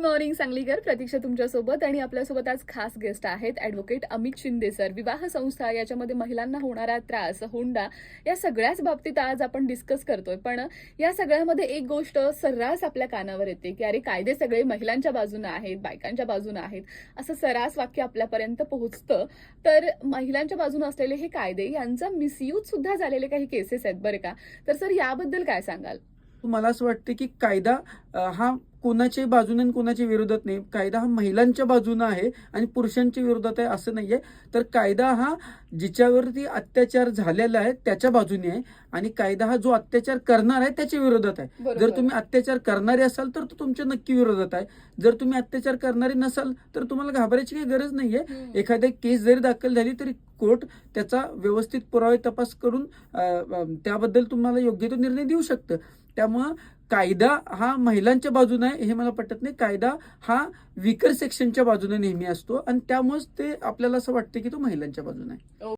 Morning Sanglikar प्रतीक्षा तुमच्यासोबत आणि आपल्यासोबत आज खास गेस्ट आहेत ॲडव्होकेट अमित शिंदे सर. विवाह संस्था याच्यामध्ये महिलांना होणारा त्रास हुंडा या सगळ्याच बाबतीत आज आपण डिस्कस करतोय. पण या सगळ्यामध्ये एक गोष्ट सर्रास आपल्या कानावर येते की अरे कायदे सगळे महिलांच्या बाजूने आहेत बायकांच्या बाजूने आहेत असं सर्रास वाक्य आपल्यापर्यंत पोहोचतं. तर महिलांच्या बाजूने असलेले हे कायदे यांचा मिसयूज सुद्धा झालेले काही केसेस आहेत बरं का? तर सर याबद्दल काय सांगाल? मला असं वाटतं की कायदा हा कोणाच्याही बाजूने आणि कोणाच्या विरोधात नाही. कायदा हा महिलांच्या बाजूने आहे आणि पुरुषांच्या विरोधात आहे असं नाहीये. तर कायदा हा जिच्यावरती अत्याचार झालेला आहे त्याच्या बाजूने आहे आणि कायदा हा जो अत्याचार करणार आहे त्याच्या विरोधात आहे. जर तुम्ही अत्याचार करणारे असाल तर तो तुमच्या नक्की विरोधात आहे. जर तुम्ही अत्याचार करणारे नसाल तर तुम्हाला घाबरायची काही गरज नाहीये. हम्म. एखादी केस जरी दाखल झाली तरी कोर्ट त्याचा व्यवस्थित पुरावे तपास करून त्याबद्दल तुम्हाला योग्य तो निर्णय देऊ शकतं. त्यामुळं कायदा हा महिलांच्या बाजूने आहे हे मला पटत नाही. कायदा हा विकर सेक्शनच्या बाजूने नेहमी असतो आणि त्यामुळेच ते आपल्याला असं वाटतं की तो महिलांच्या बाजूने आहे.